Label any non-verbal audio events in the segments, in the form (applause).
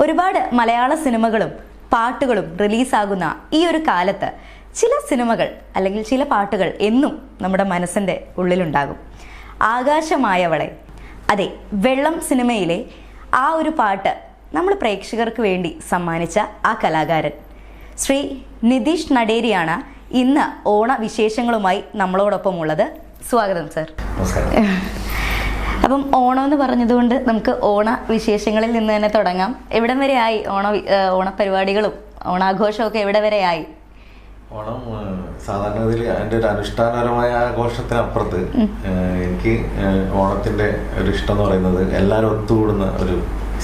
ഒരുപാട് മലയാള സിനിമകളും പാട്ടുകളും റിലീസാകുന്ന ഈ ഒരു കാലത്ത് ചില സിനിമകൾ അല്ലെങ്കിൽ ചില പാട്ടുകൾ എന്നും നമ്മുടെ മനസ്സിന്റെ ഉള്ളിലുണ്ടാകും. ആകാശമായവളെ. അതെ വെള്ളം സിനിമയിലെ ആ ഒരു പാട്ട് നമ്മൾ പ്രേക്ഷകർക്ക് വേണ്ടി സമ്മാനിച്ച ആ കലാകാരൻ. ശ്രീ നിതീഷ് നടേരിയാണ് ഇന്ന് ഓണ വിശേഷങ്ങളുമായി നമ്മളോടൊപ്പം ഉള്ളത് സ്വാഗതം സർ. അപ്പം ഓണം എന്ന് പറഞ്ഞതുകൊണ്ട് നമുക്ക് ഓണ വിശേഷങ്ങളിൽ നിന്ന് തന്നെ തുടങ്ങാം. എവിടം വരെയായി ആയി? ഓണ ഓണപരിപാടികളും ഓണാഘോഷവും ഒക്കെ എവിടെ വരെയായി ആയി? ഓണം സാധാരണ സാധാരണഗതിയിൽ അതിന്റെ ഒരു അനുഷ്ഠാനപരമായ ആഘോഷത്തിനപ്പുറത്ത് എനിക്ക് ഓണത്തിന്റെ ഒരു ഇഷ്ടം എന്ന് പറയുന്നത് എല്ലാവരും ഒത്തുകൂടുന്ന ഒരു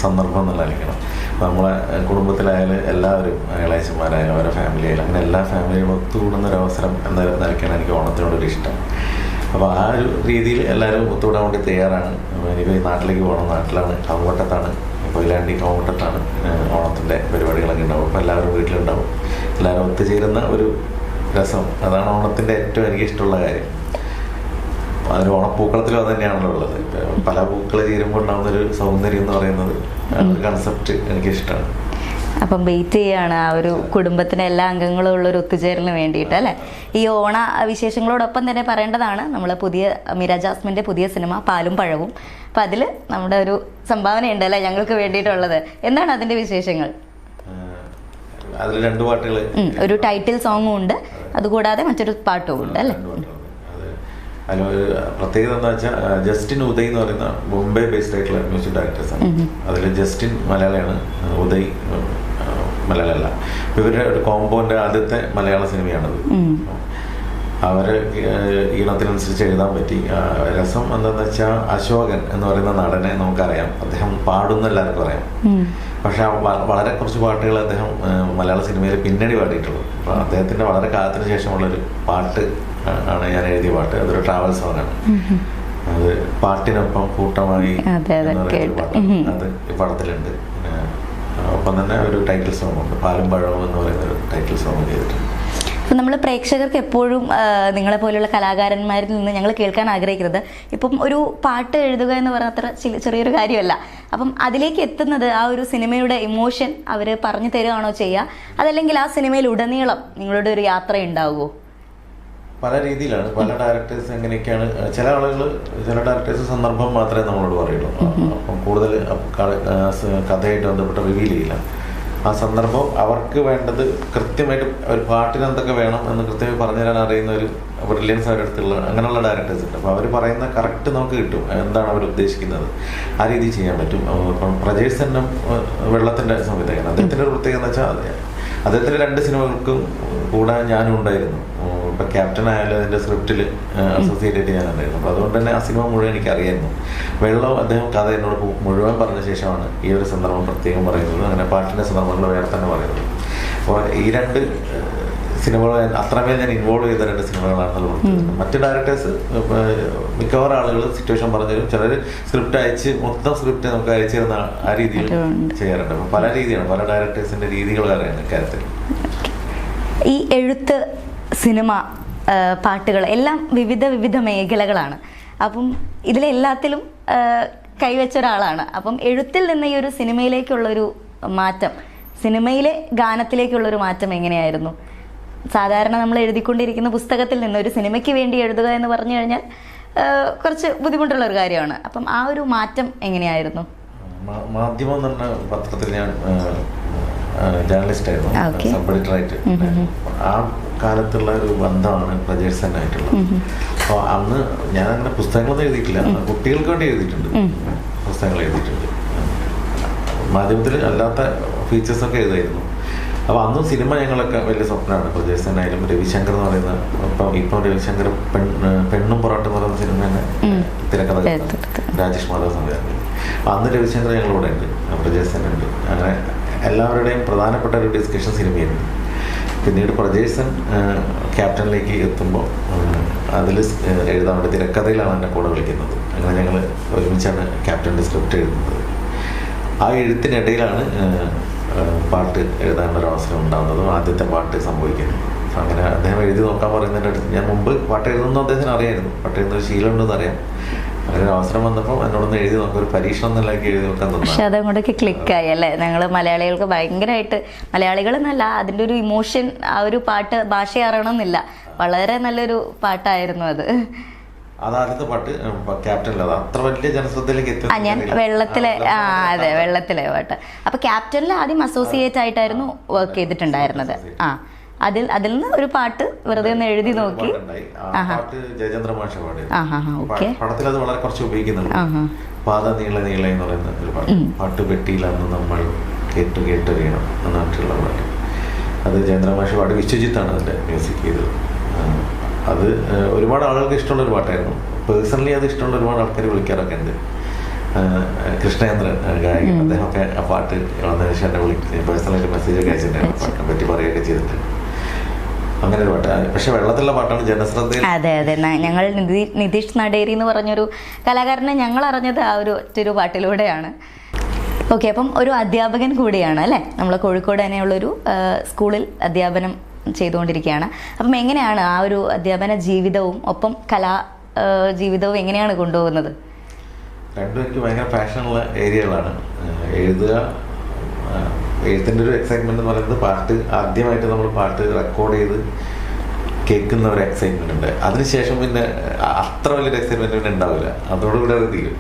സന്ദർഭം എന്നുള്ളതായിരിക്കണം. നമ്മളെ കുടുംബത്തിലായാലും എല്ലാവരും ഇളയച്ചന്മാരായാലും അവരുടെ ഫാമിലി ആയാലും അങ്ങനെ എല്ലാ ഫാമിലികളും ഒത്തുകൂടുന്ന ഒരു അവസരം എന്ന നിലയ്ക്കാണ് എനിക്ക് ഓണത്തിനോടൊരു ഇഷ്ടം. അപ്പോൾ ആ ഒരു രീതിയിൽ എല്ലാവരും ഒത്തുകൂടാൻ വേണ്ടി തയ്യാറാണ്. എനിക്ക് നാട്ടിലേക്ക് പോകണം. നാട്ടിലാണ് കവട്ടത്താണ് കൊയിലാണ്ടി കവട്ടത്താണ് ഓണത്തിന്റെ പരിപാടികളൊക്കെ ഉണ്ടാവും അപ്പോൾ എല്ലാവരും വീട്ടിലുണ്ടാവും. എല്ലാവരും ഒത്തുചേരുന്ന ഒരു രസം. അതാണ് ഓണത്തിന്റെ ഏറ്റവും എനിക്ക് ഇഷ്ടമുള്ള കാര്യം. അതിന് ഓണപ്പൂക്കളത്തിലും അത് തന്നെയാണല്ലോ ഉള്ളത്. പല പൂക്കൾ ചേരുമ്പോൾ ഉണ്ടാകുന്ന ഒരു സൗന്ദര്യം എന്ന് പറയുന്നത് കൺസെപ്റ്റ് കൺസെപ്റ്റ് എനിക്കിഷ്ടമാണ്. അപ്പം വെയിറ്റ് ചെയ്യാണ് ആ ഒരു കുടുംബത്തിലെ എല്ലാ അംഗങ്ങളും ഉള്ള ഒരു ഒത്തുചേരലിന് വേണ്ടിയിട്ട് അല്ലേ? ഈ ഓണ വിശേഷങ്ങളോടൊപ്പം തന്നെ പറയേണ്ടതാണ് നമ്മൾ പുതിയ മിര ജാസ്മിന്റെ പുതിയ സിനിമ പാലും പഴവും. അപ്പം അതിൽ നമ്മുടെ ഒരു സംഭാവനയുണ്ട് അല്ലേ? ഞങ്ങൾക്ക് വേണ്ടിയിട്ടുള്ളത്. എന്താണ് അതിന്റെ വിശേഷങ്ങൾ? അതിൽ രണ്ട് പാട്ടുകൾ ഒരു ടൈറ്റിൽ സോങ്ങും ഉണ്ട്. അതുകൂടാതെ മറ്റൊരു പാട്ടും ഉണ്ട് അല്ലേ? അത് അതിലൊരു പ്രത്യേകത എന്താ വെച്ചാൽ ജസ്റ്റിൻ ഉദയ് എന്ന് പറയുന്ന മുംബൈ ബേസ്ഡ് ആയിട്ടുള്ള മ്യൂസിക് ഡയറക്ടേഴ്സ് ആണ്. അതിൽ ജസ്റ്റിൻ മലയാളിയാണ് ഉദയ് മലയാളിയല്ല. മലയാളമല്ല ഇവരുടെ ഒരു കോമ്പോന്റെ ആദ്യത്തെ മലയാള സിനിമയാണത്. അവരെ ഈണത്തിനനുസരിച്ച് എഴുതാൻ പറ്റി. രസം എന്താന്ന് വെച്ചാൽ അശോകൻ എന്ന് പറയുന്ന നടനെ നമുക്കറിയാം. അദ്ദേഹം പാടുന്ന എല്ലാവർക്കും അറിയാം. പക്ഷെ വളരെ കുറച്ച് പാട്ടുകൾ അദ്ദേഹം മലയാള സിനിമയിൽ പിന്നണി പാടിയിട്ടുള്ളൂ. അപ്പോൾ അദ്ദേഹത്തിന്റെ വളരെ കാലത്തിന് ശേഷമുള്ളൊരു പാട്ട് ആണ് ഞാൻ എഴുതിയ പാട്ട്. അതൊരു ട്രാവൽ സോങ് ആണ്. അത് പാട്ടിനൊപ്പം കൂട്ടമായി അതെ, പടത്തിലുണ്ട്. ഒപ്പം തന്നെ ഒരു ടൈറ്റിൽ സോങ് ഉണ്ട്. പാലും പഴവും എന്ന് പറയുന്ന ഒരു ടൈറ്റിൽ സോങ് ചെയ്തിട്ടുണ്ട്. അപ്പം നമ്മൾ പ്രേക്ഷകർക്ക് എപ്പോഴും നിങ്ങളെ പോലെയുള്ള കലാകാരന്മാരിൽ നിന്ന് ഞങ്ങൾ കേൾക്കാൻ ആഗ്രഹിക്കുന്നത്. ഇപ്പം ഒരു പാട്ട് എഴുതുക എന്ന് പറഞ്ഞത്ര അത്ര ചെറിയൊരു കാര്യമല്ല. അപ്പം അതിലേക്ക് എത്തുന്നത് ആ ഒരു സിനിമയുടെ ഇമോഷൻ അവർ പറഞ്ഞു തരുകയാണോ ചെയ്യുക അതല്ലെങ്കിൽ ആ സിനിമയിൽ ഉടനീളം നിങ്ങളുടെ ഒരു യാത്ര ഉണ്ടാവുമോ പല രീതിയിലാണ്. പല ഡയറക്ടേഴ്സ് എങ്ങനെയൊക്കെയാണ് ചില ആളുകൾ ചില ഡയറക്ടേഴ്സ് സന്ദർഭം മാത്രമേ നമ്മളോട് പറയുള്ളൂ. അപ്പം കൂടുതൽ കഥയായിട്ട് ബന്ധപ്പെട്ട് റിവീൽ ചെയ്യില്ല. ആ സന്ദർഭം അവർക്ക് വേണ്ടത് കൃത്യമായിട്ട് ഒരു പാട്ടിന് എന്തൊക്കെ വേണം എന്ന് കൃത്യമായി പറഞ്ഞു തരാൻ അറിയുന്ന ഒരു ബ്രില്യൻസ് അവരുടെ അടുത്തുള്ള അങ്ങനെയുള്ള ഡയറക്ടേഴ്സ് ഉണ്ട്. അപ്പോൾ അവർ പറയുന്ന കറക്റ്റ് നമുക്ക് കിട്ടും. എന്താണ് അവർ ഉദ്ദേശിക്കുന്നത്? ആ രീതിയിൽ ചെയ്യാൻ പറ്റും. അപ്പം പ്രജേഷ് തന്നെ വെള്ളത്തിന്റെ സംവിധായകൻ. അദ്ദേഹത്തിന്റെ ഒരു പ്രത്യേകത എന്ന് വെച്ചാൽ അദ്ദേഹത്തിന്റെ രണ്ട് സിനിമകൾക്കും കൂടെ ഞാനും ഉണ്ടായിരുന്നു. ഇപ്പൊ ക്യാപ്റ്റൻ ആയാലും അതിന്റെ സ്ക്രിപ്റ്റിൽ അസോസിയേറ്റ് ആയിട്ട് ഞാൻ ഉണ്ടായിരുന്നു അപ്പൊ അതുകൊണ്ട് തന്നെ ആ സിനിമ മുഴുവൻ എനിക്ക് അറിയായിരുന്നു വെള്ളം അദ്ദേഹം കഥ എന്നോട് മുഴുവൻ പറഞ്ഞ ശേഷമാണ് ഈ ഒരു സന്ദർഭം പ്രത്യേകം പറയുന്നത്. അങ്ങനെ പാട്ടിന്റെ സന്ദർഭങ്ങൾ വേറെ തന്നെ പറയുന്നത്. അപ്പോൾ ഈ രണ്ട് സിനിമകൾ അത്രമേൽ ഞാൻ ഇൻവോൾവ് ചെയ്ത രണ്ട് സിനിമകളാണ്. മറ്റ് ഡയറക്ടേഴ്സ് മിക്കവാറും ആളുകൾ സിറ്റുവേഷൻ പറഞ്ഞു തരും ചിലർ സ്ക്രിപ്റ്റ് അയച്ച് മൊത്തം സ്ക്രിപ്റ്റ് നമുക്ക് അയച്ചു തരുന്ന ആ രീതിയിൽ ചെയ്യാറുണ്ട്. പല രീതിയാണ്. പല ഡയറക്ടേഴ്സിന്റെ രീതികൾ അറിയാൻ കാര്യത്തിൽ ഈ എഴുത്ത് സിനിമ പാട്ടുകൾ എല്ലാം വിവിധ വിവിധ മേഖലകളാണ്. അപ്പം ഇതിലെല്ലാത്തിലും കൈവച്ച ഒരാളാണ്. അപ്പം എഴുത്തിൽ നിന്ന് ഈ ഒരു സിനിമയിലേക്കുള്ളൊരു മാറ്റം സിനിമയിലെ ഗാനത്തിലേക്കുള്ളൊരു മാറ്റം എങ്ങനെയായിരുന്നു? സാധാരണ നമ്മൾ എഴുതിക്കൊണ്ടിരിക്കുന്ന പുസ്തകത്തിൽ നിന്ന് ഒരു സിനിമയ്ക്ക് വേണ്ടി എഴുതുക എന്ന് പറഞ്ഞു കഴിഞ്ഞാൽ കുറച്ച് ബുദ്ധിമുട്ടുള്ള ഒരു കാര്യമാണ്. അപ്പം ആ ഒരു മാറ്റം എങ്ങനെയായിരുന്നു? മാധ്യമം എന്ന് പറഞ്ഞ പത്രത്തിൽ ഞാൻ ജേർണലിസ്റ്റ് ആയിരുന്നു. സബ് എഡിറ്ററായിട്ട് ആ കാലത്തുള്ള ഒരു ബന്ധമാണ് പ്രജേഴ്സനായിട്ടുള്ളത് അപ്പോൾ അന്ന് ഞാൻ അങ്ങനെ പുസ്തകങ്ങളൊന്നും എഴുതിയിട്ടില്ല. കുട്ടികൾക്ക് വേണ്ടി എഴുതിയിട്ടുണ്ട്. പുസ്തകങ്ങൾ എഴുതിയിട്ടുണ്ട്. മാധ്യമത്തിൽ അല്ലാത്ത ഫീച്ചേഴ്സൊക്കെ എഴുതായിരുന്നു അപ്പോൾ അന്നും സിനിമ ഞങ്ങളൊക്കെ വലിയ സ്വപ്നമാണ്. പ്രജേഴ്സനായാലും രവിശങ്കർ എന്ന് പറയുന്ന ഇപ്പം ഇപ്പം രവിശങ്കർ പെൺ പെണ്ണും പൊറോട്ട എന്ന് പറയുന്ന സിനിമ തന്നെ തിരക്കഥ രാജേഷ് മാധവ് സംവിധാനം. അപ്പം അന്ന് രവിശങ്കർ ഞങ്ങളിവിടെ ഉണ്ട് പ്രജേസൻ ഉണ്ട് അങ്ങനെ എല്ലാവരുടെയും പ്രധാനപ്പെട്ട ഒരു ഡിസ്കഷൻ സിനിമയായിരുന്നു. പിന്നീട് പ്രജേസൻ ക്യാപ്റ്റനിലേക്ക് എത്തുമ്പോൾ അതിൽ എഴുതാൻ വേണ്ടി തിരക്കഥയിലാണ് എന്നെ കൂടെ വിളിക്കുന്നത്. അങ്ങനെ ഞങ്ങൾ ഒരുമിച്ചാണ് ക്യാപ്റ്റന്റെ സ്ക്രിപ്റ്റ് എഴുതുന്നത്. ആ എഴുത്തിനിടയിലാണ് പാട്ട് എഴുതാനുള്ള ഒരു അവസരം ഉണ്ടാകുന്നതും ആദ്യത്തെ പാട്ട് സംഭവിക്കുന്നു. അങ്ങനെ അദ്ദേഹം എഴുതി നോക്കാൻ പറയുന്നതിന്റെ അടുത്ത് ഞാൻ മുമ്പ് പാട്ട് എഴുതുന്ന അദ്ദേഹത്തിന് അറിയായിരുന്നു. പാട്ട് എഴുതുന്ന ഒരു ശീലം ഉണ്ടെന്ന് അറിയാം. അങ്ങനെ അവസരം വന്നപ്പോൾ എന്നോടൊന്ന് എഴുതി നോക്കാം ഒരു പരീക്ഷണം എന്നുള്ളതൊക്കെ എഴുതി നോക്കാൻ പക്ഷെ തന്നു അതങ്ങോട്ടൊക്കെ ക്ലിക്കായി അല്ലേ? ഞങ്ങൾ മലയാളികൾക്ക് ഭയങ്കരമായിട്ട് മലയാളികൾ എന്നല്ല അതിന്റെ ഒരു ഇമോഷൻ ആ ഒരു പാട്ട് ഭാഷ അറിയണമെന്നില്ല. വളരെ നല്ലൊരു പാട്ടായിരുന്നു അത്. പാട്ട് ക്യാപ്റ്റനിൽ അത്ര വലിയ ജനശ്രദ്ധയിലേക്ക് എത്തി ആ ഞാൻ വെള്ളത്തിലെ ആ അതെ വെള്ളത്തിലെ പാട്ട്. അപ്പൊ ക്യാപ്റ്റനിൽ ആദ്യം അസോസിയേറ്റ് ആയിട്ടായിരുന്നു വർക്ക് ചെയ്തിട്ടുണ്ടായിരുന്നത്. ആ അതിൽ അതിൽ നിന്ന് ഒരു പാട്ട് വെറുതെ ഒന്ന് എഴുതി നോക്കി. പാട്ട് ജയചന്ദ്ര മാഷ പടത്തിൽ അത് വളരെ കുറച്ച് ഉപയോഗിക്കുന്നുണ്ട്. ആ ഹാ പാത നീള നീള എന്ന് പറയുന്ന ഒരു പാട്ട്. നമ്മൾ കേട്ടു കേട്ടറിയണം എന്നായിട്ടുള്ള പാട്ട്. അത് വിശ്വജിത്താണ് അതിന്റെ മ്യൂസിക് ചെയ്തത്. അത് ഒരുപാട് ആളുകൾക്ക് ഇഷ്ടമുള്ള ഒരു പാട്ടായിരുന്നു. പേഴ്സണലി അത് ഇഷ്ടമുള്ള ഒരുപാട് ആൾക്കാർ വിളിക്കാറൊക്കെ ഉണ്ട്. കൃഷ്ണേന്ദ്രൻ ഗായകൻ അദ്ദേഹമൊക്കെ ആ പാട്ട് വന്നതിന് എന്നെ വിളിച്ച് പേഴ്സണലായിട്ട് മെസ്സേജ് ഒക്കെ അയച്ചിട്ടുണ്ടായിരുന്നു പാട്ടിനെ പറ്റി പറയുകയൊക്കെ ചെയ്തിട്ട് അങ്ങനെ ഒരു പാട്ട്. ആ, പക്ഷെ വെള്ളത്തിലുള്ള പാട്ടാണ് ജനശ്രദ്ധയിൽ. അതെ അതെ. ഞങ്ങൾ നിതീഷ് നടേരി എന്ന് പറഞ്ഞൊരു കലാകാരനെ ഞങ്ങൾ അറിഞ്ഞത് ആ ഒരു ഒറ്റൊരു പാട്ടിലൂടെയാണ്. ഓക്കെ അപ്പം ഒരു അധ്യാപകൻ കൂടിയാണ് അല്ലേ? നമ്മൾ കോഴിക്കോട് തന്നെയുള്ളൊരു സ്കൂളിൽ അധ്യാപനം ചെയ്തുകൊണ്ടിരിക്കുകയാണ്. അപ്പം എങ്ങനെയാണ് ആ ഒരു അധ്യാപന ജീവിതവും ഒപ്പം കലാ ജീവിതവും എങ്ങനെയാണ് കൊണ്ടുപോകുന്നത്? രണ്ടും എനിക്ക് ഭയങ്കര പാഷനുള്ള ഏരിയകളാണ് എഴുതുക എഴുത്തിന്റെ ഒരു എക്സൈറ്റ്മെന്റ് എന്ന് പറയുന്നത് പാട്ട് ആദ്യമായിട്ട് നമ്മൾ പാട്ട് റെക്കോർഡ് ചെയ്ത് കേൾക്കുന്ന ഒരു എക്സൈറ്റ്മെന്റ് ഉണ്ട്. അതിനുശേഷം പിന്നെ അത്ര വലിയൊരു എക്സൈറ്റ്മെന്റ് പിന്നെ ഉണ്ടാവില്ല. അതോടുകൂടി അത് തീരും.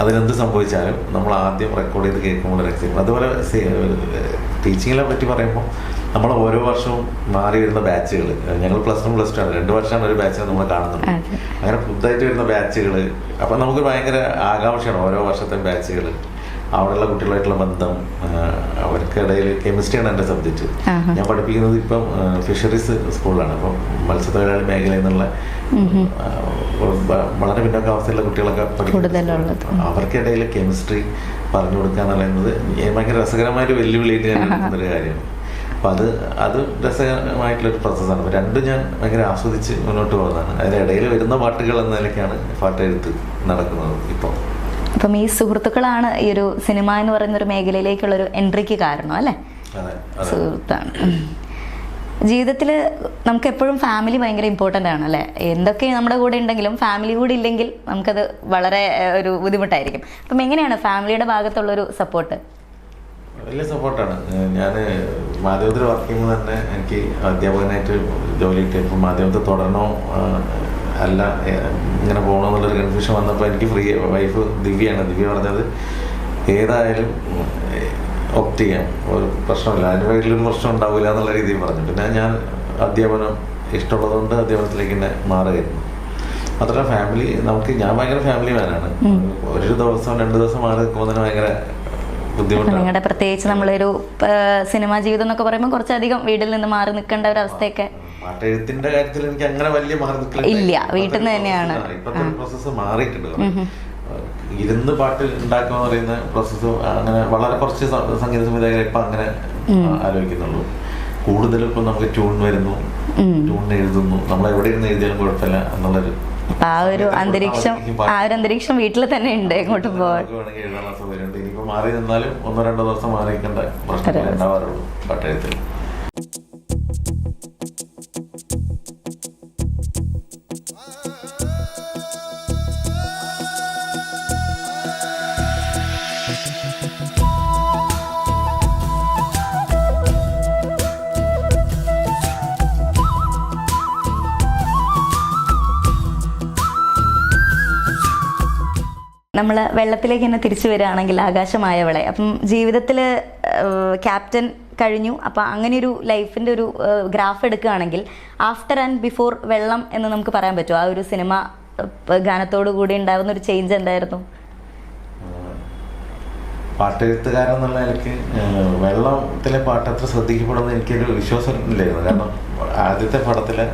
അതിനെന്ത് സംഭവിച്ചാലും നമ്മൾ ആദ്യം റെക്കോർഡ് ചെയ്ത് കേൾക്കുമ്പോൾ ഒരു എക്സൈറ്റ്മെന്റ് അതുപോലെ ടീച്ചിങ്ങിനെ പറ്റി പറയുമ്പോൾ നമ്മൾ ഓരോ വർഷവും മാറി വരുന്ന ബാച്ചുകൾ. ഞങ്ങൾ പ്ലസ് വൺ പ്ലസ് ടു ആണ്. രണ്ട് വർഷമാണ് ഒരു ബാച്ച് നമ്മൾ കാണുന്നത്. അങ്ങനെ പുതുതായിട്ട് വരുന്ന ബാച്ചുകൾ അപ്പം നമുക്ക് ഭയങ്കര ആകാംക്ഷയാണ് ഓരോ വർഷത്തെ ബാച്ചുകൾ അവിടെയുള്ള കുട്ടികളായിട്ടുള്ള ബന്ധം അവർക്കിടയിൽ കെമിസ്ട്രിയാണ് എന്റെ സബ്ജക്റ്റ് ഞാൻ പഠിപ്പിക്കുന്നത് ഇപ്പം ഫിഷറീസ് സ്കൂളിലാണ് അപ്പം മത്സ്യത്തൊഴിലാളി മേഖലയിൽ നിന്നുള്ള വളരെ പിന്നോക്ക അവസ്ഥയിലുള്ള കുട്ടികളൊക്കെ പഠിക്കുന്ന കൂടുതലുള്ളത്. അവർക്കിടയിൽ കെമിസ്ട്രി പറഞ്ഞു കൊടുക്കുക എന്നുള്ളത് ഭയങ്കര രസകരമായ ഒരു വെല്ലുവിളിയായിട്ട് ഞാൻ ഒരു കാര്യമാണ്. അപ്പം അത് അത് രസകരമായിട്ടുള്ളൊരു പ്രോസസ്സാണ് അപ്പം രണ്ടും ഞാൻ ഭയങ്കര ആസ്വദിച്ച് മുന്നോട്ട് പോകുന്നതാണ്. അതിനിടയിൽ വരുന്ന പാട്ടുകൾ എന്ന നിലയ്ക്കാണ് പാട്ട് എഴുത്ത് നടക്കുന്നത് ഇപ്പോൾ അപ്പം ഈ സുഹൃത്തുക്കളാണ് ഈ ഒരു സിനിമ എന്ന് പറയുന്ന ഒരു മേഖലയിലേക്കുള്ള ഒരു എൻട്രിക്ക് കാരണം അല്ലേ? സുഹൃത്താണ്. ജീവിതത്തിൽ നമുക്ക് എപ്പോഴും ഫാമിലി ഭയങ്കര ഇമ്പോർട്ടന്റ് ആണ് അല്ലേ? എന്തൊക്കെ നമ്മുടെ കൂടെ ഉണ്ടെങ്കിലും ഫാമിലി കൂടി ഇല്ലെങ്കിൽ നമുക്കത് വളരെ ഒരു ബുദ്ധിമുട്ടായിരിക്കും. അപ്പം എങ്ങനെയാണ് ഫാമിലിയുടെ ഭാഗത്തുള്ളൊരു സപ്പോർട്ട് വലിയ സപ്പോർട്ടാണ്. ഞാൻ മാധ്യമത്തിൽ വർക്ക് ചെയ്യുമ്പോൾ തന്നെ എനിക്ക് അധ്യാപകനായിട്ട് ജോലി കിട്ടിയപ്പോൾ മാധ്യമത്തിൽ തുടരണോ അല്ല ഇങ്ങനെ പോകണോ എന്നുള്ളൊരു കൺഫ്യൂഷൻ വന്നപ്പോൾ എനിക്ക് ഫ്രീ വൈഫ് ദിവ്യയാണ്. ദിവ്യ പറഞ്ഞത് ഏതായാലും ഒപ്റ്റ് ചെയ്യാം. ഒരു പ്രശ്നമില്ല. അതിന്റെ പേരിലൊരു പ്രശ്നം ഉണ്ടാവില്ല എന്നുള്ള രീതിയിൽ പറഞ്ഞു. പിന്നെ ഞാൻ അധ്യാപനം ഇഷ്ടമുള്ളതുകൊണ്ട് അധ്യാപനത്തിലേക്ക് തന്നെ മാറുകയായിരുന്നു. മാത്രമല്ല ഫാമിലി നമുക്ക് ഞാൻ ഭയങ്കര ഫാമിലി മാനാണ് ഒരു ദിവസം രണ്ട് ദിവസം മാറി നിൽക്കുമ്പോൾ തന്നെ ഭയങ്കര നിങ്ങളുടെ പ്രത്യേകിച്ച് നമ്മളൊരു സിനിമാ ജീവിതം എന്നൊക്കെ പറയുമ്പോൾ കുറച്ചധികം വീട്ടിൽ നിന്ന് മാറി നിൽക്കേണ്ട ഒരു അവസ്ഥയൊക്കെ പാട്ടെഴുത്തിന്റെ കാര്യത്തിൽ എനിക്ക് അങ്ങനെ വലിയ മാറി നിൽക്കില്ല ഇല്ല, വീട്ടിൽ നിന്ന് തന്നെയാണ്. ഇപ്പോഴത്തെ പ്രോസസ്സ് മാറിയിട്ടുണ്ട്. ഇരുന്ന് പാട്ട് ഉണ്ടാക്കുക പറയുന്ന പ്രോസസ്സ് അങ്ങനെ വളരെ കുറച്ച് സംഗീത സംവിധായകരെ ഇപ്പൊ അങ്ങനെ ആലോചിക്കുന്നുള്ളൂ. കൂടുതലും ഇപ്പൊ നമുക്ക് ട്യൂൺ വരുന്നു. ട്യൂൺ എഴുതുന്നു. നമ്മൾ എവിടെ ഇരുന്ന് എഴുതിയാലും കുഴപ്പമില്ല എന്നുള്ളൊരു അപ്പം ആ ഒരു അന്തരീക്ഷം ആ ഒരു അന്തരീക്ഷം വീട്ടിൽ തന്നെ ഉണ്ട് ഇങ്ങോട്ട് പോകാൻ മാറി നിന്നാലും ഒന്നോ രണ്ടോ ദിവസം മാറി നിൽക്കേണ്ട പ്രശ്നങ്ങൾ ഉണ്ടാവാറുള്ളൂ പാട്ടെഴുത്തിൽ നമ്മൾ വെള്ളത്തിലേക്ക് തന്നെ തിരിച്ചു വരികയാണെങ്കിൽ ആകാശമായവളെ. അപ്പം ജീവിതത്തിൽ ക്യാപ്റ്റൻ കഴിഞ്ഞു. അപ്പം അങ്ങനെ ഒരു ലൈഫിന്റെ ഒരു ഗ്രാഫ് എടുക്കുകയാണെങ്കിൽ ആഫ്റ്റർ ആൻഡ് ബിഫോർ വെള്ളം എന്ന് നമുക്ക് പറയാൻ പറ്റുമോ? ആ ഒരു സിനിമ ഗാനത്തോടു കൂടി ഉണ്ടാകുന്ന ഒരു ചേഞ്ച് എന്തായിരുന്നു? പാട്ടെഴുത്തുകാരൻ എന്നുള്ള നിലയ്ക്ക് വെള്ളത്തിലെ പാട്ട് അത്ര ശ്രദ്ധിക്കപ്പെടുന്ന എനിക്കൊരു വിശ്വാസം ഇല്ലായിരുന്നു. കാരണം ആദ്യത്തെ പടത്തിലെ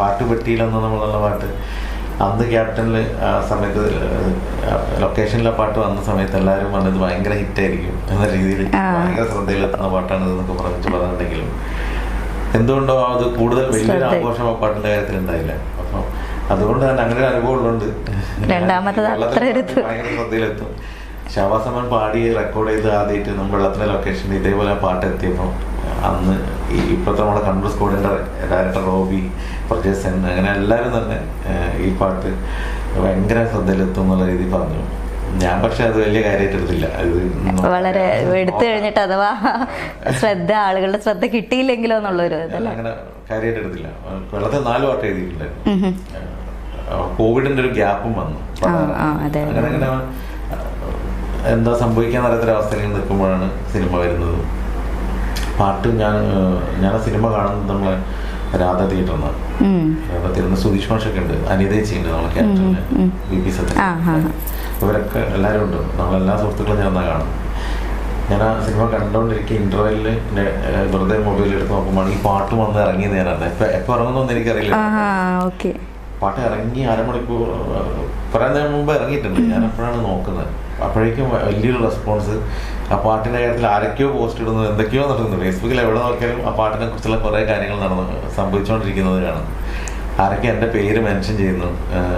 പാട്ട് പെട്ടിയിലെന്ന് നമ്മളുള്ള പാട്ട് അന്ന് ക്യാപ്റ്റനിൽ ആ സമയത്ത് ലൊക്കേഷനിലെ പാട്ട് വന്ന സമയത്ത് എല്ലാവരും പറഞ്ഞത് ഭയങ്കര ഹിറ്റായിരിക്കും എന്ന രീതിയിൽ. ഭയങ്കര ശ്രദ്ധയിലെത്തുന്ന പാട്ടാണ് ഇതെന്നൊക്കെ പറഞ്ഞിട്ട് പറഞ്ഞിട്ടുണ്ടെങ്കിലും എന്തുകൊണ്ടോ അത് കൂടുതൽ വലിയൊരു. ആഘോഷം ആ പാട്ടിന്റെ കാര്യത്തിൽ ഉണ്ടായില്ല അപ്പം അതുകൊണ്ട് തന്നെ അങ്ങനെ ഒരു അനുഭവം ഉള്ളതുകൊണ്ട്. ഭയങ്കര ശ്രദ്ധയിലെത്തും ശാവാസമൻ പാടി റെക്കോർഡ് ചെയ്ത് ആദ്യമായിട്ട് നമ്മൾ വെള്ളത്തിന്റെ ലൊക്കേഷൻ ഇതേപോലെ ആ പാട്ട് എത്തിയപ്പോൾ അന്ന് ഇപ്പോഴത്തെ നമ്മുടെ കൺട്രോൾ സ്കൂളിന്റെ ഡയറക്ടർ റോബി പ്രജേസൻ അങ്ങനെ എല്ലാവരും തന്നെ ഈ പാട്ട് ഭയങ്കര ശ്രദ്ധയിലെത്തും എന്നുള്ള രീതിയിൽ പറഞ്ഞു. ഞാൻ പക്ഷെ അത് വലിയ കാര്യമായിട്ട് എടുത്തില്ല. അത് വളരെ എടുത്തു കഴിഞ്ഞിട്ട് അഥവാ ശ്രദ്ധ ആളുകളുടെ ശ്രദ്ധ കിട്ടിയില്ലെങ്കിലോ എന്നുള്ളൊരു അങ്ങനെ കാര്യമായിട്ട് എടുത്തില്ല. വെള്ളത്തിൽ നാല് പാട്ട് എഴുതിയിട്ടുണ്ടായിരുന്നു. കോവിഡിന്റെ ഒരു ഗ്യാപ്പും വന്നു. അങ്ങനെ അങ്ങനെ എന്താ സംഭവിക്കാൻ അറിയാത്തൊരവസ്ഥയിൽ നിൽക്കുമ്പോഴാണ് സിനിമ വരുന്നത്. പാട്ട് ഞാൻ ഞാൻ സിനിമ കാണുന്നത് നമ്മളെ രാധ തിയേറ്ററിനാണ് തിയേറ്ററിന് സുധീഷ് മാഷൊക്കെ ഉണ്ട്. അനിതേച്ചി ഉണ്ട് നമ്മളെ ക്യാപ്റ്റന്. ബി പി സത്യ. ഇവരൊക്കെ എല്ലാവരും ഉണ്ട്. നമ്മളെല്ലാ സുഹൃത്തുക്കളും ഞാൻ എന്നാ കാണും. ഞാൻ ആ സിനിമ കണ്ടുകൊണ്ടിരിക്കുക ഇന്റർവെല്ലിൽ വെറുതെ മൊബൈൽ എടുത്ത് നോക്കുമ്പോൾ ഈ പാട്ട് വന്ന് ഇറങ്ങി നേരാണ് എപ്പോൾ എപ്പോൾ ഇറങ്ങുന്നൊന്നും എനിക്കറിയില്ല. പാട്ട് ഇറങ്ങി അരമണിക്കൂർ പറയാൻ നേരം മുമ്പ് ഇറങ്ങിയിട്ടുണ്ട്. ഞാൻ എപ്പോഴാണ് നോക്കുന്നത്. അപ്പോഴേക്കും വലിയൊരു റെസ്പോൺസ് ആ പാട്ടിന്റെ കാര്യത്തിൽ ആരൊക്കെയോ പോസ്റ്റ് ഇടുന്നു എന്തൊക്കെയോ നടക്കുന്നു ഫേസ്ബുക്കിൽ എവിടെ നോക്കിയാലും ആ പാട്ടിനെ കുറിച്ചുള്ള കുറേ കാര്യങ്ങൾ നടന്നു സംഭവിച്ചുകൊണ്ടിരിക്കുന്നത് കാണും ആരൊക്കെ എന്റെ പേര് മെൻഷൻ ചെയ്യുന്നു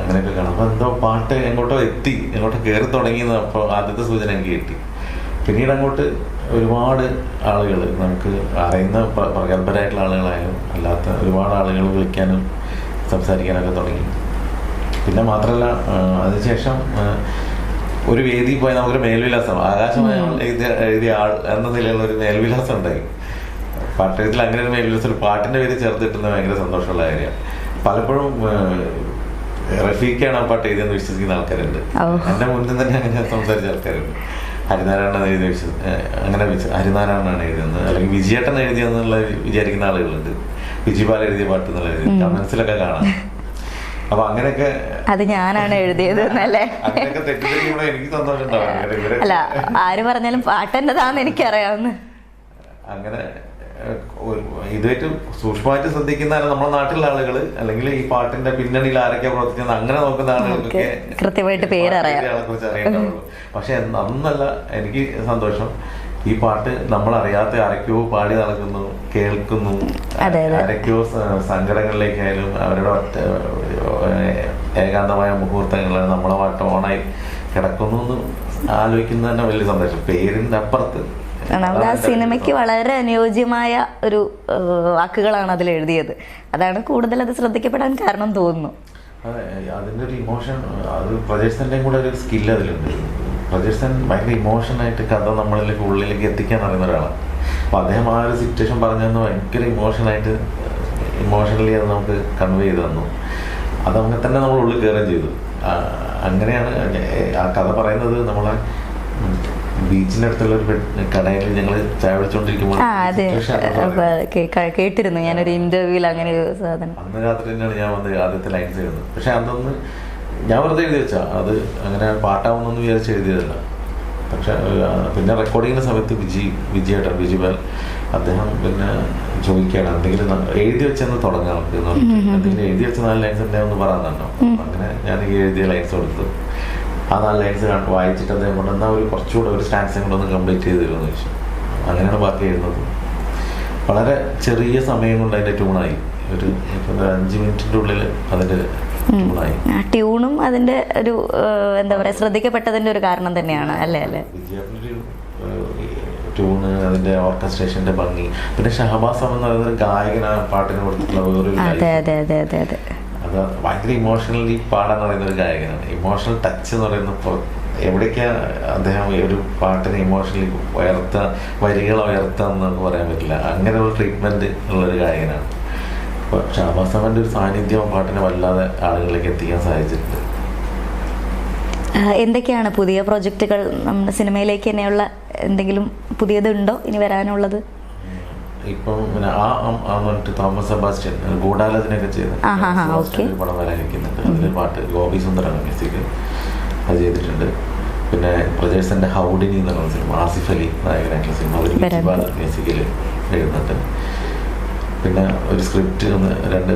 അങ്ങനെയൊക്കെ കാണും. അപ്പോൾ എന്തോ പാട്ട് എങ്ങോട്ടോ എത്തി എങ്ങോട്ടോ കയറി തുടങ്ങിയെന്ന് അപ്പോൾ ആദ്യത്തെ സൂചന എനിക്ക് കിട്ടി. പിന്നീട് അങ്ങോട്ട് ഒരുപാട് ആളുകൾ നമുക്ക് അറിയുന്ന പ്ര- പ്രഗത്ഭരായിട്ടുള്ള ആളുകളായാലും അല്ലാത്ത ഒരുപാട് ആളുകൾ വിളിക്കാനും സംസാരിക്കാനൊക്കെ തുടങ്ങി. പിന്നെ മാത്രമല്ല അതിനുശേഷം ഒരു വേദി പോയി നമുക്കൊരു മേൽവിലാസം. ആകാശമായ എഴുതിയ എഴുതിയ ആൾ എന്ന നിലയിലുള്ള ഒരു മേൽവിലാസം ഉണ്ടായി. പാട്ടത്തിൽ അങ്ങനെ ഒരു മേൽവിലാസം ഒരു പാട്ടിന്റെ പേര് ചേർത്ത് കിട്ടുന്നത് ഭയങ്കര സന്തോഷമുള്ള കാര്യമാണ്. പലപ്പോഴും റഫീഖാണ് ആ പാട്ട് എഴുതിയെന്ന് വിശ്വസിക്കുന്ന ആൾക്കാരുണ്ട്. എന്റെ മുന്നിൽ തന്നെ അങ്ങനെ സംസാരിച്ച ആൾക്കാരുണ്ട്. ഹരിനാരായണൻ എഴുതി അങ്ങനെ ഹരിനാരായണാണ് ഹരിനാരായണനാണ് എഴുതിയെന്ന് അല്ലെങ്കിൽ വിജയേട്ടൻ എഴുതിയെന്നുള്ള വിചാരിക്കുന്ന ആളുകളുണ്ട്. വിജിപാൽ എഴുതിയ പാട്ട് എന്നുള്ള മനസ്സിലൊക്കെ കാണാം. അപ്പൊ അങ്ങനെയൊക്കെ അത് ഞാനാണ് എഴുതിയത് എന്നല്ലേ? എനിക്ക് സന്തോഷം അല്ല ആര് പറഞ്ഞാലും പാട്ട് എന്നതാന്ന് എനിക്കറിയാവുന്ന അങ്ങനെ ഇതായിട്ട് സൂക്ഷ്മമായിട്ട് ശ്രദ്ധിക്കുന്ന നമ്മുടെ നാട്ടിലുള്ള ആളുകൾ അല്ലെങ്കിൽ ഈ പാട്ടിന്റെ പിന്നണിയിൽ ആരൊക്കെ പ്രവർത്തിക്കുന്നത് അങ്ങനെ നോക്കുന്ന ആളുകൾക്കൊക്കെ. കൃത്യമായിട്ട് പേരറിയാം. കുറിച്ച് പക്ഷെ അന്നല്ല എനിക്ക് സന്തോഷം. ഈ പാട്ട് നമ്മൾ അറിയാത്ത ആരൊക്കെയോ പാടി നടക്കുന്നു കേൾക്കുന്നു. ആരൊക്കെയോ സങ്കടങ്ങളിലേക്കായാലും അവരുടെ ഏകാന്തമായ മുഹൂർത്തങ്ങളിൽ നമ്മളെ പാട്ട് ഓണായി കിടക്കുന്നു എന്ന് ആലോചിക്കുന്നത് തന്നെ വലിയ സന്തോഷം. പേരിന്റെ അപ്പുറത്ത് ആ സിനിമയ്ക്ക് വളരെ അനുയോജ്യമായ ഒരു വാക്കുകളാണ് അതിൽ എഴുതിയത്. അതാണ് കൂടുതൽ അത് ശ്രദ്ധിക്കപ്പെടാൻ കാരണം തോന്നുന്നു. അതെ അതിന്റെ ഒരു ഇമോഷൻ അത് പ്രദേശത്തിന്റെയും കൂടെ ഒരു സ്കില്ല് അതിലുണ്ട്. പ്രജേഷൻ ഭയങ്കര ഇമോഷനായിട്ട് കഥ നമ്മളിലേക്ക് ഉള്ളിലേക്ക് എത്തിക്കാൻ അറിയുന്ന ഒരാളാണ്. അപ്പൊ അദ്ദേഹം ആ ഒരു സിറ്റുവേഷൻ പറഞ്ഞതെന്ന് ഭയങ്കര ഇമോഷനായിട്ട് ഇമോഷണലി അത് നമുക്ക് കൺവേ ചെയ്ത് തന്നു. അത് അങ്ങനെ തന്നെ നമ്മൾ ഉള്ളിൽ കയറുകയും ചെയ്തു. അങ്ങനെയാണ് ആ കഥ പറയുന്നത് നമ്മളെ ബീച്ചിന്റെ അടുത്തുള്ള ഒരു കടയിൽ ഞങ്ങൾ ചായ വിളിച്ചോണ്ടിരിക്കുമ്പോൾ കേട്ടിരുന്നു. ഞാനൊരു ഇന്റർവ്യൂവിൽ അങ്ങനെ അന്ന് രാത്രി തന്നെയാണ് ഞാൻ വന്ന് ആദ്യത്തെ ലൈൻസ് ചെയ്യുന്നത് പക്ഷെ അതൊന്ന് ഞാൻ വെറുതെ എഴുതി വെച്ചാ. അത് അങ്ങനെ പാട്ടാവുന്നൊന്നും വിചാരിച്ച് എഴുതിയതല്ല. പക്ഷെ പിന്നെ റെക്കോർഡിങ്ങിന്റെ സമയത്ത് വിജി വിജയേട്ടൻ വിജിബൽ അദ്ദേഹം പിന്നെ ചോദിക്കുകയാണ് എന്തെങ്കിലും എഴുതി വെച്ചെന്ന് തുടങ്ങാം എന്ന് എന്തെങ്കിലും എഴുതി വെച്ച നാല് ലൈൻസ് ഉണ്ടെങ്കിൽ ഒന്ന് പറയാൻ അങ്ങനെ ഞാൻ ഈ എഴുതിയ ലൈൻസ് കൊടുത്തു ആ നാല് ലൈൻസ് വായിച്ചിട്ട് അദ്ദേഹം കൊണ്ട് എന്നാൽ ഒരു കുറച്ചുകൂടെ ഒരു സ്റ്റാൻസും കൂടെ ഒന്ന് കംപ്ലീറ്റ് ചെയ്ത് തരുമെന്ന് ചോദിച്ചു. അങ്ങനെയാണ് ബാക്കി എഴുതുന്നത്. വളരെ ചെറിയ സമയം കൊണ്ട് അതിന്റെ ട്യൂണായി ഒരു ഇപ്പൊ അഞ്ച് മിനിറ്റിന്റെ ഉള്ളിൽ ആ ട്യൂണും അതിന്റെ ഒരു എന്താ പറയാ ശ്രദ്ധിക്കപ്പെട്ടതിന്റെ ഒരു കാരണം തന്നെയാണ് അല്ലേ അല്ലേ? ട്യൂണ് അതിന്റെ ഓർക്കസ്ട്രേഷന്റെ ഭംഗി പിന്നെ ഷഹബാസ് എന്ന് പറയുന്ന ഗായകനാണ് പാട്ടിന് കൊടുത്തിട്ടുള്ള അതെ അതെ അതെ അതെ അതെ. അത് ഭയങ്കര ഇമോഷണലി പാടാൻ അറിയുന്ന ഒരു ഗായകനാണ്. ഇമോഷണൽ ടച്ച് എന്ന് പറയുന്ന എവിടേക്കാ അദ്ദേഹം ഒരു പാട്ടിനെ ഇമോഷണലി ഉയർത്ത വരികൾ ഉയർത്തുക എന്ന് നമുക്ക് പറയാൻ പറ്റില്ല. അങ്ങനെ ഒരു ട്രീറ്റ്മെന്റ് ഉള്ള ഒരു ഗായകനാണ്. ഷാബാസ് അവന്റെ ഒരു സാന്നിധ്യം പാട്ടിനെ വല്ലാതെ ആളുകളിലേക്ക് എത്തിക്കാൻ സാധിച്ചിട്ടുണ്ട്. എന്തൊക്കെയാണ് പുതിയ പ്രോജക്റ്റുകൾ നമ്മുടെ സിനിമയിലേക്ക് തന്നെയുള്ള എന്തെങ്കിലും പുതിയതുണ്ടോ ഇനി വരാനുള്ളത്? ഇപ്പം പിന്നെ ആ പറഞ്ഞിട്ട് തോമസ് സെബാസ്റ്റ്യൻ ഗൂഢാലോചനയൊക്കെ ചെയ്ത് പടം വരാനിരിക്കുന്നുണ്ട് അതിൽ പാട്ട് ഗോപി സുന്ദറാണ് മ്യൂസിക്. അത് ചെയ്തിട്ടുണ്ട്. പിന്നെ പ്രജേഴ്സിന്റെ ഹൗഡിനി എന്നുള്ള സിനിമ ആസിഫ് അലി നായകനായിട്ടുള്ള സിനിമ അതിൽ. മ്യൂസിക്കിൽ എഴുതുന്നുണ്ട് പിന്നെ ഒരു സ്ക്രിപ്റ്റ് ഒന്ന് രണ്ട്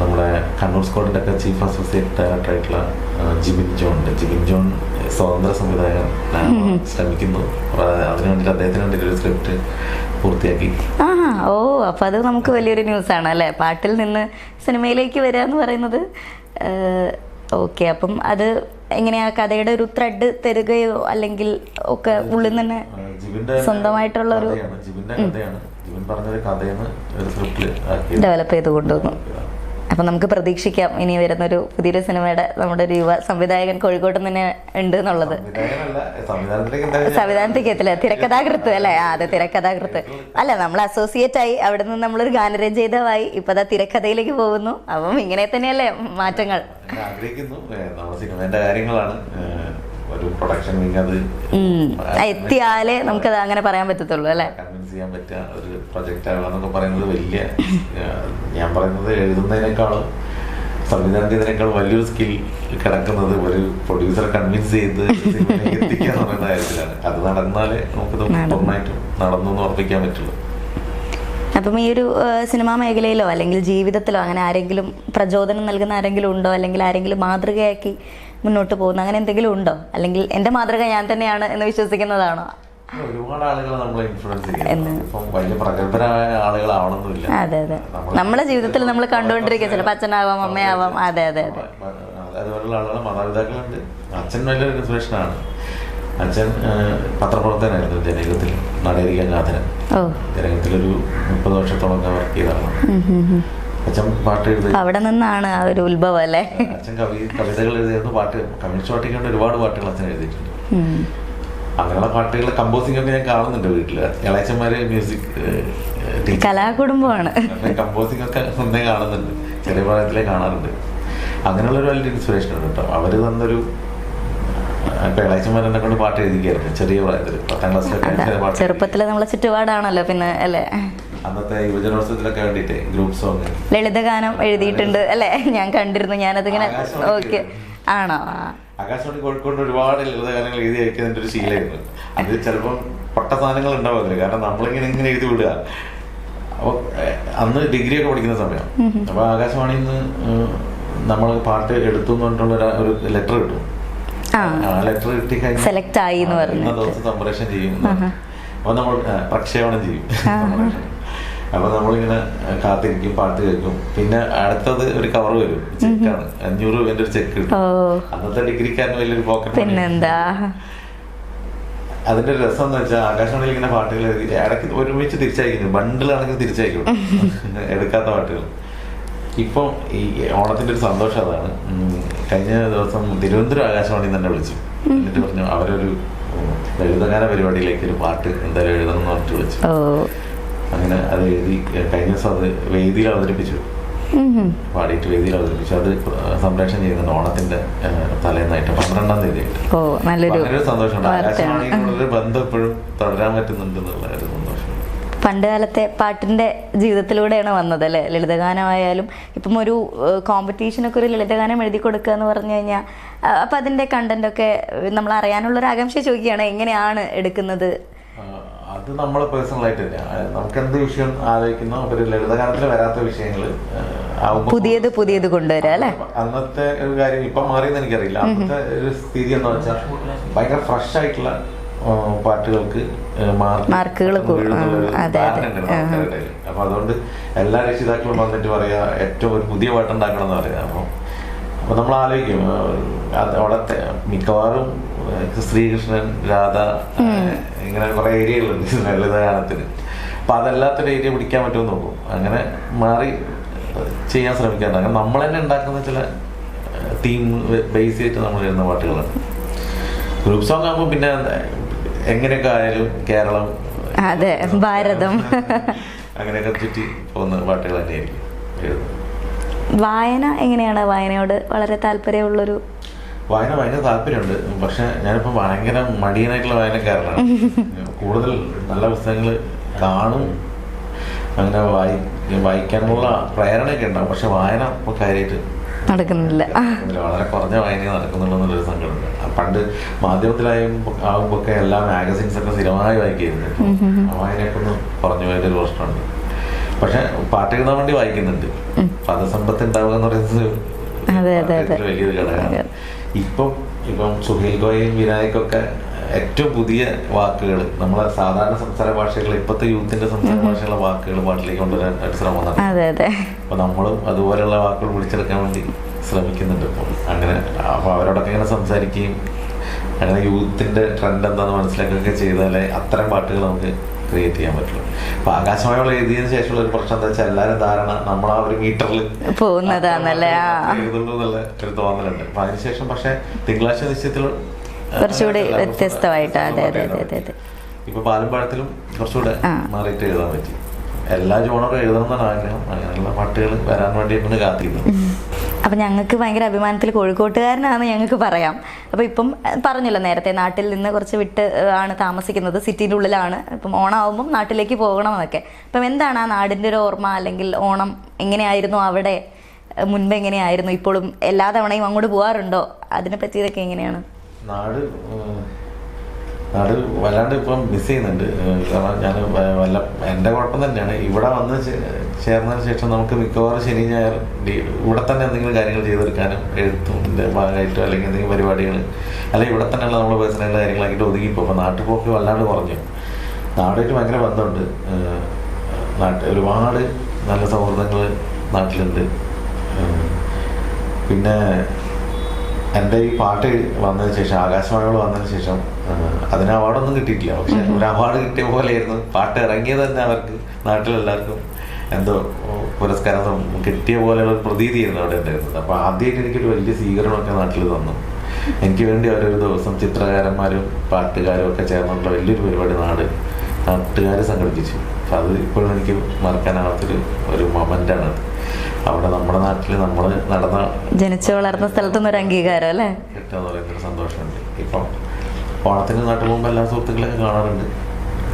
നമ്മുടെ കണ്ണൂർ സ്കോഡിന്റെ ഒക്കെ ചീഫ് അസോസിയേറ്റ് ഡയറക്ടർ ആയിട്ടുള്ള ജിബിൻ ജോൺ ഉണ്ട്. ജിബിൻ ജോൺ സ്വതന്ത്ര സംവിധായകൻ. ശ്രമിക്കുന്നു. അതിനു വേണ്ടി അദ്ദേഹത്തിന് വേണ്ടി ഒരു സ്ക്രിപ്റ്റ് പൂർത്തിയാക്കി. ഓ അപ്പൊ അത് നമുക്ക് വലിയൊരു ന്യൂസ് ആണ് അല്ലേ? പാട്ടിൽ നിന്ന് സിനിമയിലേക്ക് വരിക എന്ന് പറയുന്നത്. ഓക്കെ. അപ്പം അത് എങ്ങനെയാ കഥയുടെ ഒരു ത്രെഡ് തരുകയോ അല്ലെങ്കിൽ ഒക്കെ ഉള്ളിൽ നിന്ന് തന്നെ സ്വന്തമായിട്ടുള്ള ഒരു- കഥയാണ്. ജിബിന്റെ കഥയാണ്. ജിബിൻ പറഞ്ഞൊരു കഥയെന്ന് ഒരു സ്ക്രിപ്റ്റിൽ ആക്കി ഡെവലപ്പ് ചെയ്ത് കൊണ്ടുവന്നു. അപ്പം നമുക്ക് പ്രതീക്ഷിക്കാം ഇനി വരുന്നൊരു പുതിയൊരു സിനിമയുടെ നമ്മുടെ ഒരു യുവ സംവിധായകൻ കോഴിക്കോട്ട് തന്നെ ഉണ്ട് എന്നുള്ളത്. സംവിധാനത്തിലേക്ക് എത്തില്ല. തിരക്കഥാകൃത്ത് അല്ലേ? ആ അതെ തിരക്കഥാകൃത്ത്. അല്ല നമ്മൾ അസോസിയേറ്റ് ആയി അവിടെ നിന്ന് നമ്മളൊരു ഗാനരചയിതാവായി ഇപ്പൊ അതാ തിരക്കഥയിലേക്ക് പോകുന്നു. അപ്പം ഇങ്ങനെ തന്നെയല്ലേ മാറ്റങ്ങൾ. ആഗ്രഹിക്കുന്നു സിനിമേന്റെ കാര്യങ്ങളാണ്. ഒരു പ്രൊഡക്ഷൻ എത്തിയാലേ നമുക്കത് അങ്ങനെ പറയാൻ പറ്റത്തുള്ളൂ അല്ലേ? ചെയ്യാൻ പറ്റുക ഒരു പ്രൊജക്റ്റ് ആകാന്നൊക്കെ പറയുന്നത് വലിയ ഞാൻ പറയുന്നത് എഴുതുന്നതിനേക്കാളും സംവിധാനം ചെയ്തതിനേക്കാൾ വലിയൊരു സ്കിൽ കിടക്കുന്നത് ഒരു പ്രൊഡ്യൂസറെ കൺവിൻസ് ചെയ്ത് എത്തിക്കുക എന്ന് പറയുന്ന കാര്യത്തിലാണ്. അത് നടന്നാലേ നമുക്കത് പൂർണമായിട്ടും നടന്നു. എന്ന് ഉറപ്പിക്കാൻ പറ്റുള്ളൂ. അപ്പം ഈ ഒരു സിനിമാ മേഖലയിലോ അല്ലെങ്കിൽ ജീവിതത്തിലോ അങ്ങനെ ആരെങ്കിലും പ്രചോദനം നൽകുന്ന ആരെങ്കിലും ഉണ്ടോ? അല്ലെങ്കിൽ ആരെങ്കിലും മാതൃകയാക്കി മുന്നോട്ട് പോകുന്ന അങ്ങനെ എന്തെങ്കിലും ഉണ്ടോ? അല്ലെങ്കിൽ എന്റെ മാതൃക ഞാൻ തന്നെയാണ് എന്ന് വിശ്വസിക്കുന്നതാണോ? ഒരുപാട് ആളുകൾ നമ്മളെ ഇൻഫ്ലുവൻസ്. ചെയ്യുന്നു. വലിയ പ്രഗത്ഭരായ ആളുകളാവണമെന്നില്ല. അതെ അതെ. നമ്മുടെ ജീവിതത്തിൽ നമ്മൾ കണ്ടുകൊണ്ടിരിക്കുക. ചിലപ്പോൾ അച്ഛനാവാം അമ്മയാവാം. അതെ അതെ അതെ. അതുപോലുള്ള ആളുകൾ മാതാപിതാക്കളുണ്ട്. അച്ഛൻ വലിയൊരു ഇൻസ്പിറേഷനാണ് അച്ഛൻ പത്രപ്രവർത്തകനായിരുന്നു ജനകത്തിൽ നടേരിക്കാൻ ഗാഥനൻ ഓ. ജനകത്തിലൊരു മുപ്പത് വർഷത്തോളം വർക്ക് ചെയ്തതാണ്. അച്ഛൻ പാട്ട് എഴുതി. അവിടെ നിന്നാണ് ആ ഒരു ഉത്ഭവം അല്ലേ? അച്ഛൻ കവി കവിതകൾ എഴുതിയിരുന്നു പാട്ട് കമ്മ്യൂണിസ്റ്റ് പാർട്ടിക്ക് വേണ്ടി ഒരുപാട് പാട്ടുകൾ അച്ഛൻ എഴുതിയിട്ടുണ്ട്. അങ്ങനെയുള്ള പാട്ടുകൾ കമ്പോസിംഗ് ഒക്കെ ഞാൻ കാണുന്നുണ്ട് വീട്ടിൽ. ഇളയച്ചന്മാര് മ്യൂസിക് കലാകുടുംബമാണ്. കമ്പോസിംഗ് ഒക്കെ സ്വന്തം കാണുന്നുണ്ട്. ചെറിയ പ്രായത്തിലേ കാണാറുണ്ട്. അങ്ങനെയുള്ള ഒരു വലിയ ഇൻസ്പിറേഷൻ ഉണ്ട് കേട്ടോ. അവർ തന്നൊരു ഇളയച്ചന്മാരെന്നെ കൊണ്ട് പാട്ട് എഴുതിക്കായിരുന്നു ചെറിയ പ്രായത്തിൽ പത്താം ക്ലാസ്സിലൊക്കെ ചെറുപ്പത്തിലെ നമ്മളെ ചുറ്റുപാടാണല്ലോ പിന്നെ അല്ലേ? അന്നത്തെ യുവജനോത്സവത്തിലൊക്കെ വേണ്ടിട്ട് ഗ്രൂപ്പ് സോങ് ലളിതഗാനം എഴുതിയിട്ടുണ്ട് അല്ലേ? ഞാൻ കണ്ടിരുന്നു ഞാനതിങ്ങനെ ഓക്കെ. ആണോ. ആകാശവാണി കോഴിക്കോട് ഒരുപാട് ലളിതഗാനങ്ങൾ എഴുതി അയക്കുന്നതിന്റെ ഒരു ശീലമായിരുന്നു. അത് ചിലപ്പം പൊട്ട സാധനങ്ങൾ ഉണ്ടാവില്ല കാരണം നമ്മളിങ്ങനെ ഇങ്ങനെ എഴുതി വിടുക. അപ്പോൾ അന്ന് ഡിഗ്രി ഒക്കെ പഠിക്കുന്ന സമയം. അപ്പോൾ ആകാശവാണിയിൽ നിന്ന് നമ്മൾ പാട്ട് എടുത്തു എന്ന് പറഞ്ഞിട്ടുള്ള ഒരു- ലെറ്റർ കിട്ടും. ലെറ്റർ കിട്ടി സെലക്ട് ആയി എന്ന് പറഞ്ഞു. ദിവസം സംപ്രേഷണം ചെയ്യും അപ്പൊ നമ്മൾ പ്രക്ഷേപണം ചെയ്യും. സംപ്രേഷണം. അപ്പൊ നമ്മളിങ്ങനെ കാത്തിരിക്കും പാട്ട് കേൾക്കും. പിന്നെ അടുത്തത് ഒരു കവർ വരും ചെക്കാണ് അഞ്ഞൂറ് രൂപന്റെ ഒരു ചെക്ക് കിട്ടും. അന്നത്തെ ഡിഗ്രിക്കാരന് വലിയൊരു പോക്കറ്റ് പിന്നെന്താ? അതിന്റെ രസം എന്ന് വെച്ചാൽ ആകാശവാണിയിൽ ഇങ്ങനെ പാട്ടുകൾ ഇടയ്ക്ക് ഒരുമിച്ച് തിരിച്ചയക്കുന്നു. ബണ്ടിലാണെങ്കിൽ തിരിച്ചയക്കും. (laughs) എടുക്കാത്ത പാട്ടുകൾ. ഇപ്പം ഈ ഓണത്തിന്റെ ഒരു സന്തോഷം അതാണ്. കഴിഞ്ഞ ദിവസം തിരുവനന്തപുരം ആകാശവാണി തന്നെ വിളിച്ചു. എന്നിട്ട് പറഞ്ഞു അവരൊരു ലളിതഗാന പരിപാടിയിലേക്ക് ഒരു പാട്ട് എന്തായാലും എഴുതണം എന്ന് പറഞ്ഞിട്ട് വിളിച്ചു. അങ്ങനെ അത് എഴുതി കഴിഞ്ഞ ദിവസം അത് വേദിയിൽ അവതരിപ്പിച്ചു. പാടിയിട്ട് വേദിയിൽ അവതരിപ്പിച്ചു. അത് സംപ്രേഷണം ചെയ്യുന്നുണ്ട് ഓണത്തിന്റെ തലേന്നായിട്ട് പന്ത്രണ്ടാം തീയതി ആയിട്ട് സന്തോഷമുണ്ട്. ആകാശവാണിയോടൊരു ബന്ധം എപ്പോഴും തുടരാൻ പറ്റുന്നുണ്ട് എന്നുള്ള ഒരു സന്തോഷം. പണ്ട് കാലത്തെ പാട്ടിന്റെ ജീവിതത്തിലൂടെയാണ് വന്നത് അല്ലേ? ലളിതഗാനമായാലും ഇപ്പം ഒരു കോമ്പറ്റീഷനൊക്കെ ഒരു ലളിതഗാനം എഴുതി കൊടുക്കുക എന്ന് പറഞ്ഞു കഴിഞ്ഞാൽ അപ്പം അതിന്റെ കണ്ടന്റ് ഒക്കെ നമ്മൾ അറിയാനുള്ള ഒരു ആകാംക്ഷ ചോദിക്കുകയാണ് എങ്ങനെയാണ് എടുക്കുന്നത്? ആ, അത് നമ്മളെ പേഴ്സണൽ ആയിട്ട് തന്നെ. ആ, നമുക്ക് എന്ത് വിഷയം ആലോചിക്കുന്നോ ഒരു ലളിതഗാനത്തിൽ വരാത്ത വിഷയങ്ങൾ പുതിയത് പുതിയത് കൊണ്ടുവരാ അല്ലേ? അന്നത്തെ ഒരു കാര്യം ഇപ്പൊ മാറിയെന്ന് എനിക്കറിയില്ല. അന്നത്തെ ഒരു സ്ഥിതി എന്ന് വെച്ചാൽ ഭയങ്കര ഫ്രഷ് ആയിട്ടുള്ള പാട്ടുകൾക്ക് മാർക്കുകൾ അതെ, അതെ. അപ്പൊ അതുകൊണ്ട് എല്ലാ രക്ഷിതാക്കളും വന്നിട്ട് പറയാ ഏറ്റവും ഒരു പുതിയ പാട്ടുണ്ടാക്കണം എന്ന് പറയാ. അപ്പൊ അപ്പൊ നമ്മൾ ആലോചിക്കും ആ, അത് അവിടെ തെ- മിക്കവാറും ശ്രീകൃഷ്ണൻ രാധ ഇങ്ങനെ കുറെ ഏരിയകളുണ്ട് ലളിതഗാനത്തിന്. അപ്പൊ അതല്ലാത്തൊരു ഏരിയ പിടിക്കാൻ പറ്റുമെന്ന് നോക്കും അങ്ങനെ മാറി ചെയ്യാൻ ശ്രമിക്കാറുണ്ട്. അങ്ങനെ നമ്മൾ തന്നെ ഉണ്ടാക്കുന്ന ചില തീം ബേസ് ചെയ്തിട്ട് നമ്മൾ എഴുതുന്ന പാട്ടുകളാണ്. ഗ്രൂപ്പ് സോങ് ആകുമ്പോൾ പിന്നെ എങ്ങനെയൊക്കെ ആയാലും കേരളം അതെ ഭാരതം. (laughs) അങ്ങനെയൊക്കെ ചുറ്റി പോകുന്ന പാട്ടുകൾ തന്നെയായിരിക്കും വായന എങ്ങനെയാണ്? വായനയോട് വളരെ താല്പര്യമുള്ളൊരു വായന ഭയങ്കര താല്പര്യമുണ്ട്. പക്ഷെ ഞാനിപ്പോ ഭയങ്കര മടിയനായിട്ടുള്ള വായനക്കാരനാണ്. കൂടുതൽ നല്ല പുസ്തകങ്ങൾ കാണും. അങ്ങനെ വായി വായിക്കാനുള്ള പ്രേരണയൊക്കെ ഉണ്ടാവും. പക്ഷെ വായന ഇപ്പൊ കാര്യമായിട്ട് നടക്കുന്നില്ല. വളരെ കുറഞ്ഞ വായന നടക്കുന്നുള്ളൂ എന്നുള്ളൊരു സങ്കടമുണ്ട്. പണ്ട് മാധ്യമത്തിലായും ആകുമ്പൊക്കെ എല്ലാ മാഗസിൻസ് ഒക്കെ സ്ഥിരമായി വായിക്കായിരുന്നു. വായനയൊക്കെ ഒന്ന് കുറഞ്ഞു പോയൊരു പ്രശ്നമുണ്ട്. പക്ഷെ പാട്ട് എഴുതാൻ വേണ്ടി വായിക്കുന്നുണ്ട്. പദസമ്പത്ത് ഉണ്ടാവുക എന്ന് പറയുന്നത് വലിയൊരു ഘടകമാണ്. ഇപ്പം ഇപ്പം സുഹേൽ ഗോയയും വിനായകൊക്കെ ഏറ്റവും പുതിയ വാക്കുകൾ നമ്മളെ സാധാരണ സംസാര ഭാഷകൾ ഇപ്പോഴത്തെ യൂത്തിന്റെ സംസാര ഭാഷയുള്ള വാക്കുകൾ പാട്ടിലേക്ക് കൊണ്ടുവരാൻ ശ്രമം നടത്തി. അപ്പൊ നമ്മളും അതുപോലെയുള്ള വാക്കുകൾ വിളിച്ചെടുക്കാൻ വേണ്ടി ശ്രമിക്കുന്നുണ്ട് ഇപ്പോൾ അങ്ങനെ അപ്പൊ അവരോടൊക്കെ ഇങ്ങനെ സംസാരിക്കുകയും അങ്ങനെ യൂത്തിന്റെ ട്രെൻഡ് എന്താന്ന് മനസ്സിലാക്കുകയൊക്കെ ചെയ്താലേ അത്തരം പാട്ടുകൾ നമുക്ക് ക്രിയേറ്റ് ചെയ്യാൻ പറ്റുള്ളൂ. അപ്പൊ ആകാശവാണികൾ എഴുതിയതിനു ശേഷമുള്ള ഒരു പ്രശ്നം എന്താ വെച്ചാൽ എല്ലാവരും ധാരണ നമ്മൾ ആ ഒരു മീറ്ററിൽ പോകുന്നതാണല്ലേ? എഴുതുള്ളൂ എന്നുള്ള ഒരു തോന്നലുണ്ട് അപ്പൊ അതിനുശേഷം പക്ഷെ തിങ്കളാഴ്ച നിശ്ചയത്തിൽ കുറച്ചുകൂടി വ്യത്യസ്തമായിട്ട് അതെ അതെ അതെ അതെ ഇപ്പൊ പാലമ്പാഴത്തിലും പഴത്തിലും കുറച്ചുകൂടെ മാറിയിട്ട് എഴുതാൻ പറ്റി. എല്ലാ ജോണറും എഴുതണം എന്നാണ് ആഗ്രഹം. അങ്ങനെയുള്ള പാട്ടുകൾ വരാൻ വേണ്ടിയിട്ടാണ് കാത്തിരുന്നത് അപ്പം ഞങ്ങൾക്ക് ഭയങ്കര അഭിമാനത്തിൽ കോഴിക്കോട്ടുകാരനാണെന്ന് ഞങ്ങൾക്ക് പറയാം. അപ്പോൾ ഇപ്പം പറഞ്ഞല്ലോ നേരത്തെ നാട്ടിൽ നിന്ന് കുറച്ച് വിട്ട് ആണ് താമസിക്കുന്നത് സിറ്റിന്റെ ഉള്ളിലാണ്. ഇപ്പം ഓണമാകുമ്പം നാട്ടിലേക്ക് പോകണം എന്നൊക്കെ അപ്പം എന്താണ് ആ നാടിന്റെ ഒരു ഓർമ്മ അല്ലെങ്കിൽ ഓണം എങ്ങനെയായിരുന്നു അവിടെ? മുൻപ് എങ്ങനെയായിരുന്നു? ഇപ്പോഴും എല്ലാ തവണയും അങ്ങോട്ട് പോകാറുണ്ടോ അതിനെ പറ്റിയതൊക്കെ എങ്ങനെയാണ്? നാട് നാട് വല്ലാണ്ട് ഇപ്പം മിസ് ചെയ്യുന്നുണ്ട്. കാരണം ഞാൻ വല്ല എന്റെ കുഴപ്പം തന്നെയാണ്. ഇവിടെ വന്ന് ചേർന്നതിന് ശേഷം നമുക്ക് മിക്കവാറും ശനി ഞായർ ഇവിടെ തന്നെ എന്തെങ്കിലും കാര്യങ്ങൾ ചെയ്തെടുക്കാനും എഴുത്തിന്റെ ഭാഗമായിട്ടോ അല്ലെങ്കിൽ എന്തെങ്കിലും പരിപാടികൾ അല്ലെങ്കിൽ ഇവിടെ തന്നെയുള്ള നമ്മൾ പേഴ്സണൽ കാര്യങ്ങളാക്കിയിട്ട് ഒതുങ്ങിപ്പോ. അപ്പോൾ നാട്ടിൽ പോക്ക് വല്ലാണ്ട് കുറഞ്ഞു. നാടായിട്ട് ഭയങ്കര ബന്ധമുണ്ട്. നാട്ടിൽ ഒരുപാട് നല്ല സൗഹൃദങ്ങൾ നാട്ടിലുണ്ട്. പിന്നെ എന്റെ ഈ പാട്ട് വന്നതിന് ശേഷം ആകാശവാണികൾ വന്നതിന് ശേഷം അതിന് അവാർഡൊന്നും കിട്ടിയിട്ടില്ല. പക്ഷെ ഒരു അവാർഡ് കിട്ടിയ പോലെയായിരുന്നു. പാട്ട് ഇറങ്ങിയത് തന്നെ അവർക്ക് നാട്ടിലെല്ലാവർക്കും എന്തോ പുരസ്കാരം കിട്ടിയ പോലെയുള്ള പ്രതീതിയായിരുന്നു അവിടെ ഉണ്ടായിരുന്നത്. അപ്പോൾ ആദ്യമായിട്ട് എനിക്കൊരു വലിയ സ്വീകരണമൊക്കെ നാട്ടിൽ തന്നു. എനിക്ക് വേണ്ടി അവരൊരു ദിവസം ചിത്രകാരന്മാരും പാട്ടുകാരും ഒക്കെ ചേർന്നിട്ടുള്ള വലിയൊരു പരിപാടി നാട് നാട്ടുകാർ സംഘടിപ്പിച്ചു. അപ്പം അത് ഇപ്പോഴും എനിക്ക് മറക്കാനാവാത്തൊരു ഒരു മൊമെന്റാണ് അത് അവിടെ നമ്മുടെ നാട്ടിൽ നമ്മൾ നടന്ന ജനിച്ചു വളർന്ന സ്ഥലത്തുനിന്ന് ഒരു അംഗീകാരം അല്ലേ? കിട്ടുക എന്ന് സന്തോഷമുണ്ട്. ഇപ്പം ഓണത്തിന് നാട്ടിൽ പോകുമ്പോൾ എല്ലാ സുഹൃത്തുക്കളെയൊക്കെ കാണാറുണ്ട്.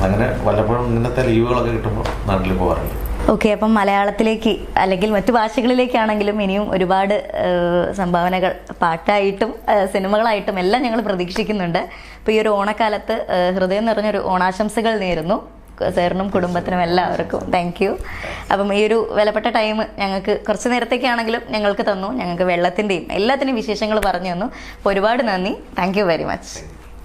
അങ്ങനെ വല്ലപ്പോഴും ഇങ്ങനത്തെ ലീവുകളൊക്കെ കിട്ടുമ്പോൾ നാട്ടിൽ പോകാറുണ്ട്. ഓക്കെ അപ്പം മലയാളത്തിലേക്ക് അല്ലെങ്കിൽ മറ്റു ഭാഷകളിലേക്കാണെങ്കിലും ഇനിയും ഒരുപാട് സംഭാവനകൾ പാട്ടായിട്ടും സിനിമകളായിട്ടും എല്ലാം ഞങ്ങൾ പ്രതീക്ഷിക്കുന്നുണ്ട്. അപ്പോൾ ഈ ഒരു ഓണക്കാലത്ത് ഹൃദയം നിറഞ്ഞൊരു ഓണാശംസകൾ നേരുന്നു. സാറിനും കുടുംബത്തിനും എല്ലാവർക്കും. താങ്ക് യു അപ്പം ഈ ഒരു വിലപ്പെട്ട ടൈം ഞങ്ങൾക്ക് കുറച്ച് നേരത്തേക്കാണെങ്കിലും ഞങ്ങൾക്ക് തന്നു. ഞങ്ങൾക്ക് വെള്ളത്തിന്റെയും എല്ലാത്തിന്റെയും വിശേഷങ്ങൾ പറഞ്ഞു തന്നു. ഒരുപാട് നന്ദി. Thank very much